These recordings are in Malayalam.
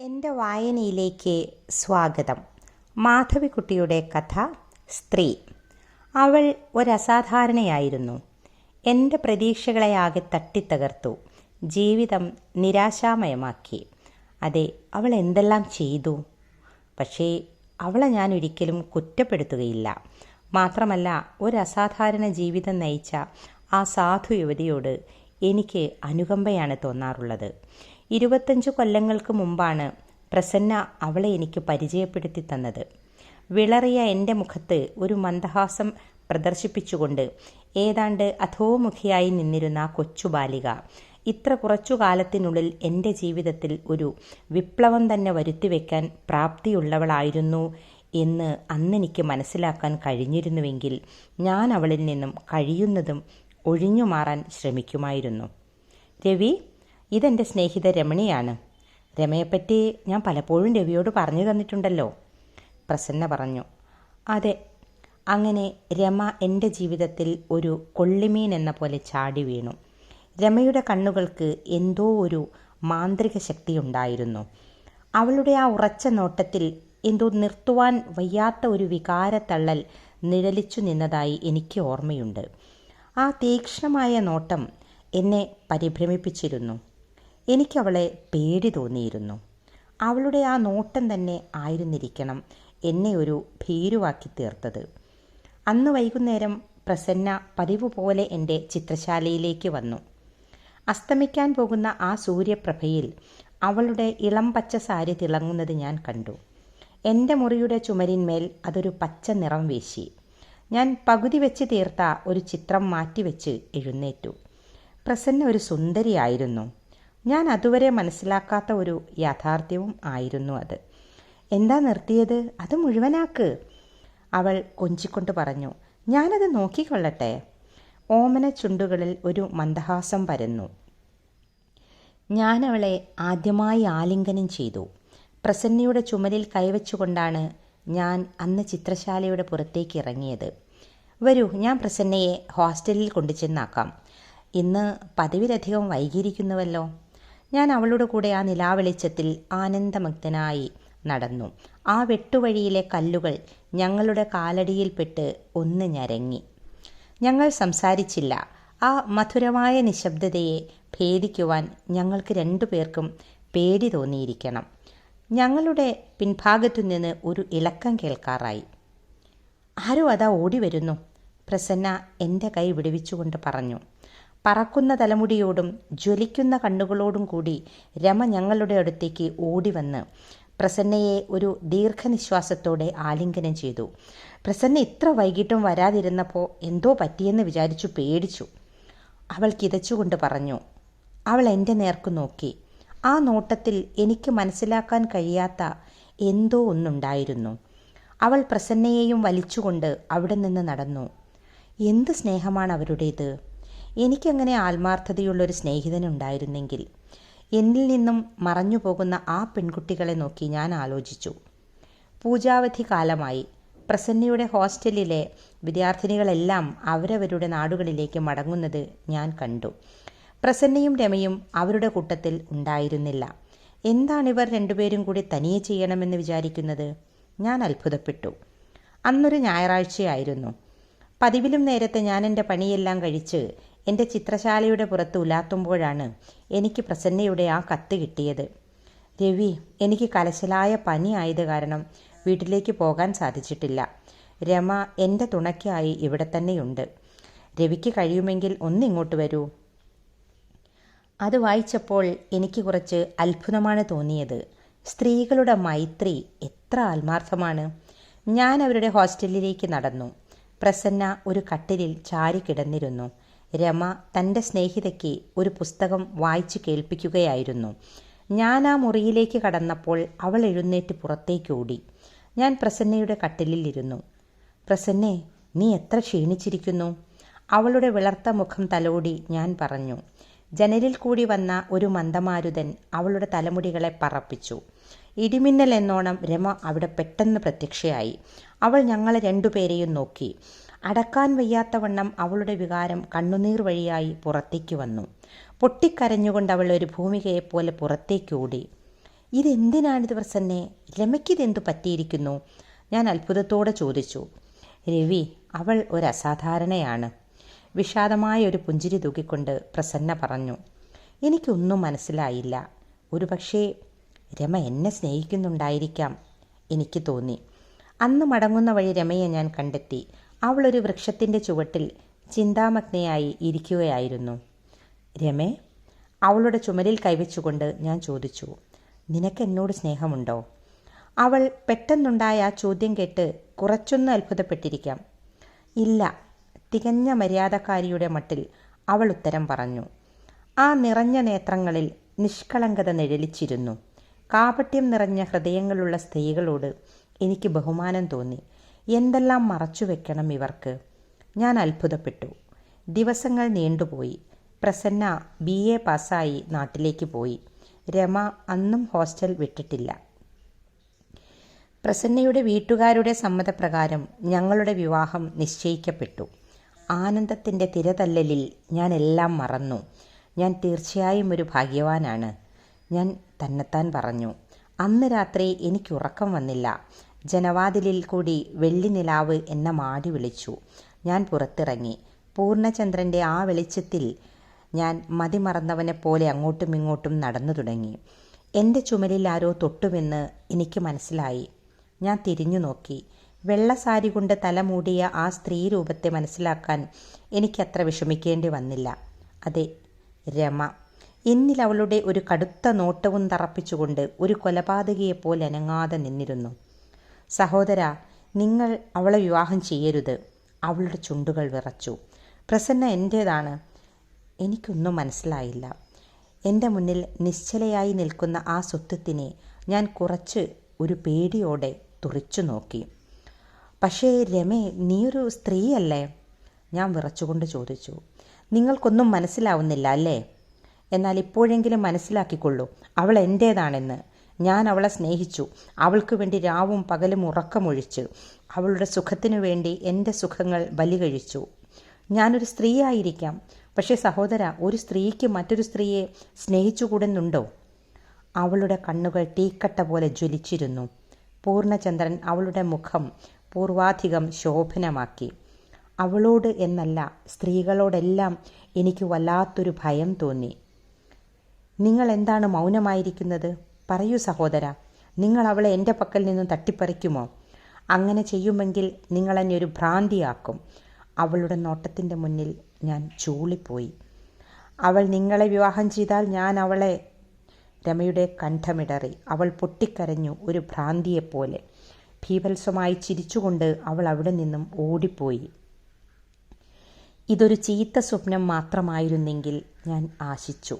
എന്റെ വായനയിലേക്ക് സ്വാഗതം. മാധവിക്കുട്ടിയുടെ കഥ സ്ത്രീ. അവൾ ഒരസാധാരണയായിരുന്നു. എന്റെ പ്രതീക്ഷകളെ ആകെ തട്ടിത്തകർത്തു. ജീവിതം നിരാശാമയമാക്കി. അതെ അവൾ എന്തെല്ലാം ചെയ്തു? പക്ഷേ അവളെ ഞാൻ ഒരിക്കലും കുറ്റപ്പെടുത്തുകയില്ല. മാത്രമല്ല ഒരസാധാരണ ജീവിതം നയിച്ച ആ സാധു യുവതിയോട് എനിക്ക് അനുകമ്പയാണ് തോന്നാറുള്ളത്. ഇരുപത്തഞ്ച് കൊല്ലങ്ങൾക്ക് മുമ്പാണ് പ്രസന്ന അവളെ എനിക്ക് പരിചയപ്പെടുത്തി തന്നത്. വിളറിയ എന്റെ മുഖത്ത് ഒരു മന്ദഹാസം പ്രദർശിപ്പിച്ചുകൊണ്ട് ഏതാണ്ട് അധോമുഖിയായി നിന്നിരുന്ന കൊച്ചു ബാലിക ഇത്ര കുറച്ചു കാലത്തിനുള്ളിൽ എന്റെ ജീവിതത്തിൽ ഒരു വിപ്ലവം തന്നെ വരുത്തിവെക്കാൻ പ്രാപ്തിയുള്ളവളായിരുന്നു എന്ന് അന്നെനിക്ക് മനസ്സിലാക്കാൻ കഴിഞ്ഞിരുന്നുവെങ്കിൽ ഞാൻ അവളിൽ നിന്നും കഴിയുന്നതും ഒഴിഞ്ഞു മാറാൻ ശ്രമിക്കുമായിരുന്നു. രവി ഇതെന്റെ സ്നേഹിത രമണിയാണ്. രമയെപ്പറ്റി ഞാൻ പലപ്പോഴും രവിയോട് പറഞ്ഞു തന്നിട്ടുണ്ടല്ലോ. പ്രസന്ന പറഞ്ഞു അതെ അങ്ങനെ രമ എന്റെ ജീവിതത്തിൽ ഒരു കൊള്ളിമീൻ എന്ന പോലെ ചാടി വീണു. രമയുടെ കണ്ണുകൾക്ക് എന്തോ ഒരു മാന്ത്രിക ശക്തി ഉണ്ടായിരുന്നു. അവളുടെ ആ ഉറച്ച നോട്ടത്തിൽ എന്തോ നിർത്തുവാൻ വയ്യാത്ത ഒരു വികാരത്തള്ളൽ നിഴലിച്ചു നിന്നതായി എനിക്ക് ഓർമ്മയുണ്ട്. ആ തീക്ഷ്ണമായ നോട്ടം എന്നെ പരിഭ്രമിപ്പിച്ചിരുന്നു. എനിക്കവളെ പേടി തോന്നിയിരുന്നു. അവളുടെ ആ നോട്ടം തന്നെ ആയിരുന്നിരിക്കണം എന്നെ ഒരു ഭീരുവാക്കി തീർത്തത്. അന്ന് വൈകുന്നേരം പ്രസന്ന പതിവ് പോലെ എന്റെ ചിത്രശാലയിലേക്ക് വന്നു. അസ്തമിക്കാൻ പോകുന്ന ആ സൂര്യപ്രഭയിൽ അവളുടെ ഇളം പച്ച സാരി തിളങ്ങുന്നത് ഞാൻ കണ്ടു. എന്റെ മുറിയുടെ ചുമരിന്മേൽ അതൊരു പച്ച നിറം വീശി. ഞാൻ പകുതി വെച്ച് തീർത്ത ഒരു ചിത്രം മാറ്റിവെച്ച് എഴുന്നേറ്റു. പ്രസന്ന ഒരു സുന്ദരിയായിരുന്നു ഞാൻ അതുവരെ മനസ്സിലാക്കാത്ത ഒരു യാഥാർത്ഥ്യവും ആയിരുന്നു അത്. എന്താ നിർത്തിയത്? അത് മുഴുവനാക്ക്. അവൾ കൊഞ്ചിക്കൊണ്ട് പറഞ്ഞു ഞാനത് നോക്കിക്കൊള്ളട്ടെ. ഓമന ചുണ്ടുകളിൽ ഒരു മന്ദഹാസം പരന്നു. ഞാനവളെ ആദ്യമായി ആലിംഗനം ചെയ്തു. പ്രസന്നയുടെ ചുമലിൽ കൈവച്ചുകൊണ്ടാണ് ഞാൻ അന്ന് ചിത്രശാലയുടെ പുറത്തേക്ക് ഇറങ്ങിയത്. വരൂ ഞാൻ പ്രസന്നയെ ഹോസ്റ്റലിൽ കൊണ്ടുചെന്നാക്കാം. ഇന്ന് പതിവിലധികം വൈകിയിരിക്കുന്നുവല്ലോ. ഞാൻ അവളുടെ കൂടെ ആ നിലാവെളിച്ചത്തിൽ ആനന്ദമഗ്നനായി നടന്നു. ആ വെട്ടുവഴിയിലെ കല്ലുകൾ ഞങ്ങളുടെ കാലടിയിൽപ്പെട്ട് ഒന്ന് ഞരങ്ങി. ഞങ്ങൾ സംസാരിച്ചില്ല. ആ മധുരമായ നിശബ്ദതയെ ഭേദിക്കുവാൻ ഞങ്ങൾക്ക് രണ്ടു പേർക്കും പേടി തോന്നിയിരിക്കണം. ഞങ്ങളുടെ പിൻഭാഗത്തു നിന്ന് ഒരു ഇളക്കം കേൾക്കാറായി. ആരോ അതാ ഓടി വരുന്നു? പ്രസന്ന എന്റെ കൈ വിടുവിച്ചുകൊണ്ട് പറഞ്ഞു. പറക്കുന്ന തലമുടിയോടും ജ്വലിക്കുന്ന കണ്ണുകളോടും കൂടി രമ ഞങ്ങളുടെ അടുത്തേക്ക് ഓടിവന്ന് പ്രസന്നയെ ഒരു ദീർഘനിശ്വാസത്തോടെ ആലിംഗനം ചെയ്തു. പ്രസന്ന ഇത്ര വൈകിട്ടും വരാതിരുന്നപ്പോൾ എന്തോ പറ്റിയെന്ന് വിചാരിച്ചു പേടിച്ചു. അവൾ കിതച്ചുകൊണ്ട് പറഞ്ഞു അവൾ എന്റെ നേർക്ക് നോക്കി. ആ നോട്ടത്തിൽ എനിക്ക് മനസ്സിലാക്കാൻ കഴിയാത്ത എന്തോ ഒന്നുണ്ടായിരുന്നു. അവൾ പ്രസന്നയെയും വലിച്ചുകൊണ്ട് അവിടെ നിന്ന് നടന്നു. എന്ത് സ്നേഹമാണ് അവരുടേത്? എനിക്കങ്ങനെ ആത്മാർത്ഥതയുള്ളൊരു സ്നേഹിതനുണ്ടായിരുന്നെങ്കിൽ എന്നിൽ നിന്നും മറഞ്ഞു പോകുന്ന ആ പെൺകുട്ടികളെ നോക്കി ഞാൻ ആലോചിച്ചു. പൂജാവധി കാലമായി പ്രസന്നയുടെ ഹോസ്റ്റലിലെ വിദ്യാർത്ഥിനികളെല്ലാം അവരവരുടെ നാടുകളിലേക്ക് മടങ്ങുന്നത് ഞാൻ കണ്ടു. പ്രസന്നയും രമയും അവരുടെ കൂട്ടത്തിൽ ഉണ്ടായിരുന്നില്ല. എന്താണിവർ രണ്ടുപേരും കൂടി തനിയെ ചെയ്യണമെന്ന് വിചാരിക്കുന്നത്? ഞാൻ അത്ഭുതപ്പെട്ടു. അന്നൊരു ഞായറാഴ്ചയായിരുന്നു. പതിവിലും നേരത്തെ ഞാൻ എന്റെ പണിയെല്ലാം കഴിച്ച് എന്റെ ചിത്രശാലയുടെ പുറത്ത് ഉലാത്തുമ്പോഴാണ് എനിക്ക് പ്രസന്നയുടെ ആ കത്ത് കിട്ടിയത്. രവി എനിക്ക് കലശലായ പനി ആയത് കാരണം വീട്ടിലേക്ക് പോകാൻ സാധിച്ചിട്ടില്ല. രമ എന്റെ തുണയ്ക്കായി ഇവിടെ തന്നെയുണ്ട്. രവിക്ക് കഴിയുമെങ്കിൽ ഒന്നിങ്ങോട്ട് വരൂ. അത് വായിച്ചപ്പോൾ എനിക്ക് കുറച്ച് അത്ഭുതമാണ് തോന്നിയത്. സ്ത്രീകളുടെ മൈത്രി എത്ര ആത്മാർത്ഥമാണ്. ഞാൻ അവരുടെ ഹോസ്റ്റലിലേക്ക് നടന്നു. പ്രസന്ന ഒരു കട്ടിലിൽ ചാരി കിടന്നിരുന്നു രമ തന്റെ സ്നേഹിതയ്ക്ക് ഒരു പുസ്തകം വായിച്ചു കേൾപ്പിക്കുകയായിരുന്നു. ഞാൻ ആ മുറിയിലേക്ക് കടന്നപ്പോൾ അവൾ എഴുന്നേറ്റ് പുറത്തേക്കോടി ഞാൻ പ്രസന്നയുടെ കട്ടിലിൽ ഇരുന്നു. പ്രസന്നെ നീ എത്ര ക്ഷീണിച്ചിരിക്കുന്നു? അവളുടെ വിളർത്ത മുഖം തലോടി ഞാൻ പറഞ്ഞു. ജനലിൽ കൂടി വന്ന ഒരു മന്ദമാരുതൻ അവളുടെ തലമുടികളെ പറപ്പിച്ചു. ഇടിമിന്നൽ എന്നോണം രമ അവിടെ പെട്ടെന്ന് പ്രത്യക്ഷയായി. അവൾ ഞങ്ങളെ രണ്ടുപേരെയും നോക്കി. അടക്കാൻ വയ്യാത്തവണ്ണം അവളുടെ വികാരം കണ്ണുനീർ വഴിയായി പുറത്തേക്ക് വന്നു. പൊട്ടിക്കരഞ്ഞുകൊണ്ട് അവൾ ഒരു ഭൂമികയെപ്പോലെ പുറത്തേക്ക് ഓടി. ഇതെന്തിനാണിത് പ്രസന്നെ? രമയ്ക്കിതെന്തു പറ്റിയിരിക്കുന്നു? ഞാൻ അത്ഭുതത്തോടെ ചോദിച്ചു. രവി അവൾ ഒരു അസാധാരണയാണ്. വിഷാദമായ ഒരു പുഞ്ചിരി തൂക്കിക്കൊണ്ട് പ്രസന്ന പറഞ്ഞു. എനിക്കൊന്നും മനസ്സിലായില്ല. ഒരുപക്ഷേ രമ എന്നെ സ്നേഹിക്കുന്നുണ്ടായിരിക്കാം എനിക്ക് തോന്നി. അന്ന് മടങ്ങുന്ന വഴി രമയെ ഞാൻ കണ്ടെത്തി. അവളൊരു വൃക്ഷത്തിന്റെ ചുവട്ടിൽ ചിന്താമഗ്നയായി ഇരിക്കുകയായിരുന്നു. രമേ അവളുടെ ചുമലിൽ കൈവച്ചുകൊണ്ട് ഞാൻ ചോദിച്ചു നിനക്ക് എന്നോട് സ്നേഹമുണ്ടോ? അവൾ പെട്ടെന്നുണ്ടായ ആ ചോദ്യം കേട്ട് കുറച്ചൊന്ന് അത്ഭുതപ്പെട്ടിരിക്കാം. ഇല്ല തികഞ്ഞ മര്യാദക്കാരിയുടെ മട്ടിൽ അവൾ ഉത്തരം പറഞ്ഞു. ആ നിറഞ്ഞ നേത്രങ്ങളിൽ നിഷ്കളങ്കത നിഴലിച്ചിരുന്നു. കാപട്യം നിറഞ്ഞ ഹൃദയങ്ങളുള്ള സ്ത്രീകളോട് എനിക്ക് ബഹുമാനം തോന്നി. എന്തെല്ലാം മറച്ചു വെക്കണം ഇവർക്ക്? ഞാൻ അത്ഭുതപ്പെട്ടു. ദിവസങ്ങൾ നീണ്ടുപോയി. പ്രസന്ന ബി എ പാസ്സായി നാട്ടിലേക്ക് പോയി. രമ അന്നും ഹോസ്റ്റൽ വിട്ടിട്ടില്ല. പ്രസന്നയുടെ വീട്ടുകാരുടെ സമ്മതപ്രകാരം ഞങ്ങളുടെ വിവാഹം നിശ്ചയിക്കപ്പെട്ടു. ആനന്ദത്തിന്റെ തിരതല്ലലിൽ ഞാൻ എല്ലാം മറന്നു. ഞാൻ തീർച്ചയായും ഒരു ഭാഗ്യവാനാണ്. ഞാൻ തന്നെത്താൻ പറഞ്ഞു. അന്ന് രാത്രി എനിക്ക് ഉറക്കം വന്നില്ല. ജനവാതിലിൽ കൂടി വെള്ളിനിലാവ് എന്ന മാടി വിളിച്ചു. ഞാൻ പുറത്തിറങ്ങി. പൂർണചന്ദ്രന്റെ ആ വെളിച്ചത്തിൽ ഞാൻ മതിമറന്നവനെ പോലെ അങ്ങോട്ടും ഇങ്ങോട്ടും നടന്നു തുടങ്ങി. എന്റെ ചുമലിൽ ആരോ തൊട്ടുമെന്ന് എനിക്ക് മനസ്സിലായി. ഞാൻ തിരിഞ്ഞു നോക്കി. വെള്ള സാരി കൊണ്ട് തലമൂടിയ ആ സ്ത്രീ രൂപത്തെ മനസ്സിലാക്കാൻ എനിക്കത്ര വിഷമിക്കേണ്ടി വന്നില്ല. അതെ രമ. എന്നിൽ അവളുടെ ഒരു കടുത്ത നോട്ടവും തറപ്പിച്ചുകൊണ്ട് ഒരു കൊലപാതകിയെപ്പോലെ അനങ്ങാതെ നിന്നിരുന്നു. സഹോദര നിങ്ങൾ അവളെ വിവാഹം ചെയ്യരുത്. അവളുടെ ചുണ്ടുകൾ വിറച്ചു. പ്രസന്ന എന്റേതാണ് എനിക്കൊന്നും മനസ്സിലായില്ല. എന്റെ മുന്നിൽ നിശ്ചലയായി നിൽക്കുന്ന ആ സ്വത്വത്തിനെ ഞാൻ കുറച്ച് ഒരു പേടിയോടെ തുറിച്ചു നോക്കി. പക്ഷേ രമേ നീയൊരു സ്ത്രീയല്ലേ? ഞാൻ വിറച്ചുകൊണ്ട് ചോദിച്ചു. നിങ്ങൾക്കൊന്നും മനസ്സിലാവുന്നില്ല അല്ലേ? എന്നാൽ ഇപ്പോഴെങ്കിലും മനസ്സിലാക്കിക്കൊള്ളൂ അവൾ എന്റേതാണെന്ന് ഞാൻ അവളെ സ്നേഹിച്ചു. അവൾക്ക് വേണ്ടി രാവും പകലും ഉറക്കമൊഴിച്ച്. അവളുടെ സുഖത്തിനു വേണ്ടി എന്റെ സുഖങ്ങൾ ബലി കഴിച്ചു ഞാനൊരു സ്ത്രീയായിരിക്കാം. പക്ഷേ സഹോദര ഒരു സ്ത്രീക്ക് മറ്റൊരു സ്ത്രീയെ സ്നേഹിച്ചുകൂടുന്നുണ്ടോ? അവളുടെ കണ്ണുകൾ തീക്കട്ട പോലെ ജ്വലിച്ചിരുന്നു. പൂർണചന്ദ്രൻ അവളുടെ മുഖം പൂർവാധികം ശോഭനമാക്കി. അവളോട് എന്നല്ല സ്ത്രീകളോടെല്ലാം എനിക്ക് വല്ലാത്തൊരു ഭയം തോന്നി. നിങ്ങൾ എന്താണ് മൗനമായിരിക്കുന്നത്? പറയൂ സഹോദര നിങ്ങൾ അവളെ എന്റെ പക്കൽ നിന്നും തട്ടിപ്പറിക്കുമോ? അങ്ങനെ ചെയ്യുമെങ്കിൽ നിങ്ങൾ എന്നെ ഒരു ഭ്രാന്തിയാക്കും. അവളുടെ നോട്ടത്തിന്റെ മുന്നിൽ ഞാൻ ചൂളിപ്പോയി. അവൾ നിങ്ങളെ വിവാഹം ചെയ്താൽ ഞാൻ അവളെ രമയുടെ കണ്ഠമിടറി. അവൾ പൊട്ടിക്കരഞ്ഞു ഒരു ഭ്രാന്തിയെപ്പോലെ. ഭീവത്സമായി ചിരിച്ചുകൊണ്ട് അവൾ അവിടെ നിന്നും ഓടിപ്പോയി. ഇതൊരു ചീത്ത സ്വപ്നം മാത്രമായിരുന്നെങ്കിൽ ഞാൻ ആശിച്ചു.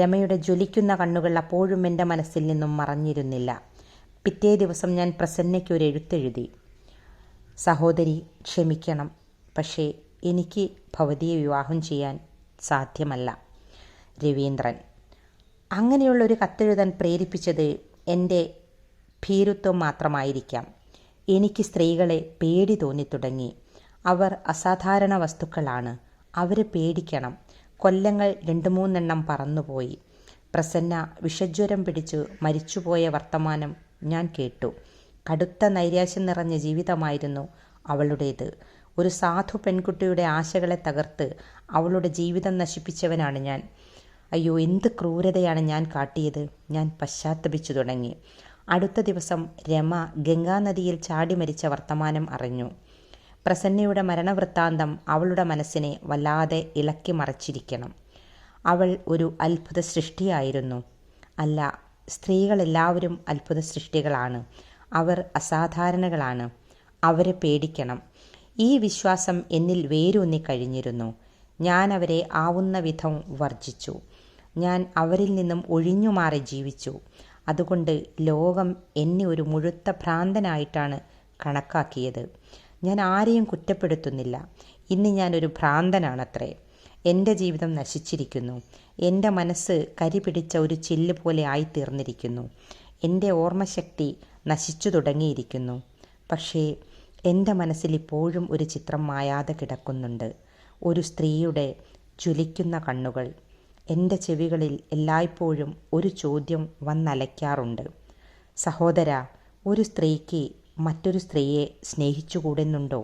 രമയുടെ ജ്വലിക്കുന്ന കണ്ണുകൾ അപ്പോഴും എന്റെ മനസ്സിൽ നിന്നും മറഞ്ഞിരുന്നില്ല. പിറ്റേ ദിവസം ഞാൻ പ്രസന്നയ്ക്ക് ഒരു എഴുത്തെഴുതി. സഹോദരി ക്ഷമിക്കണം. പക്ഷേ എനിക്ക് ഭവതിയെ വിവാഹം ചെയ്യാൻ സാധ്യമല്ല രവീന്ദ്രൻ. അങ്ങനെയുള്ളൊരു കത്തെഴുതാൻ പ്രേരിപ്പിച്ചത് എന്റെ ഭീരുത്വം മാത്രമായിരിക്കാം. എനിക്ക് സ്ത്രീകളെ പേടി തോന്നി തുടങ്ങി അവർ അസാധാരണ വസ്തുക്കളാണ്. അവരെ പേടിക്കണം. കൊല്ലങ്ങൾ രണ്ടു മൂന്നെണ്ണം പറന്നുപോയി. പ്രസന്ന വിഷജ്വരം പിടിച്ചു മരിച്ചുപോയ വർത്തമാനം ഞാൻ കേട്ടു. കടുത്ത നൈരാശ്യം നിറഞ്ഞ ജീവിതമായിരുന്നു അവളുടേത്. ഒരു സാധു പെൺകുട്ടിയുടെ ആശകളെ തകർത്ത് അവളുടെ ജീവിതം നശിപ്പിച്ചവനാണ് ഞാൻ. അയ്യോ എന്ത് ക്രൂരതയാണ് ഞാൻ കാട്ടിയത്. ഞാൻ പശ്ചാത്തപിച്ചു തുടങ്ങി. അടുത്ത ദിവസം രമ ഗംഗാനദിയിൽ ചാടി മരിച്ച വർത്തമാനം അറിഞ്ഞു. പ്രസന്നയുടെ മരണവൃത്താന്തം അവളുടെ മനസ്സിനെ വല്ലാതെ ഇളക്കി മറച്ചിരിക്കണം. അവൾ ഒരു അത്ഭുത സൃഷ്ടിയായിരുന്നു അല്ല സ്ത്രീകളെല്ലാവരും അത്ഭുത സൃഷ്ടികളാണ് അവർ അസാധാരണകളാണ്. അവരെ പേടിക്കണം. ഈ വിശ്വാസം എന്നിൽ വേരൂന്നി കഴിഞ്ഞിരുന്നു. ഞാൻ അവരെ ആവുന്ന വിധം വർജിച്ചു ഞാൻ അവരിൽ നിന്നും ഒഴിഞ്ഞു മാറി ജീവിച്ചു. അതുകൊണ്ട് ലോകം എന്നെ ഒരു മുഴുത്ത ഭ്രാന്തനായിട്ടാണ് കണക്കാക്കിയത്. ഞാൻ ആരെയും കുറ്റപ്പെടുത്തുന്നില്ല. ഇന്ന് ഞാനൊരു ഭ്രാന്തനാണത്രേ. എന്റെ ജീവിതം നശിച്ചിരിക്കുന്നു. എന്റെ മനസ്സ് കരി പിടിച്ച ഒരു ചില്ല് പോലെ ആയിത്തീർന്നിരിക്കുന്നു. എന്റെ ഓർമ്മശക്തി നശിച്ചു തുടങ്ങിയിരിക്കുന്നു. പക്ഷേ എന്റെ മനസ്സിൽ ഇപ്പോഴും ഒരു ചിത്രം മായാതെ കിടക്കുന്നുണ്ട്. ഒരു സ്ത്രീയുടെ ജ്വലിക്കുന്ന കണ്ണുകൾ. എന്റെ ചെവികളിൽ എല്ലായ്പ്പോഴും ഒരു ചോദ്യം വന്നലയ്ക്കാറുണ്ട്. സഹോദര ഒരു സ്ത്രീക്ക് മറ്റൊരു സ്ത്രീയെ സ്നേഹിച്ചുകൂടെന്നുണ്ടോ?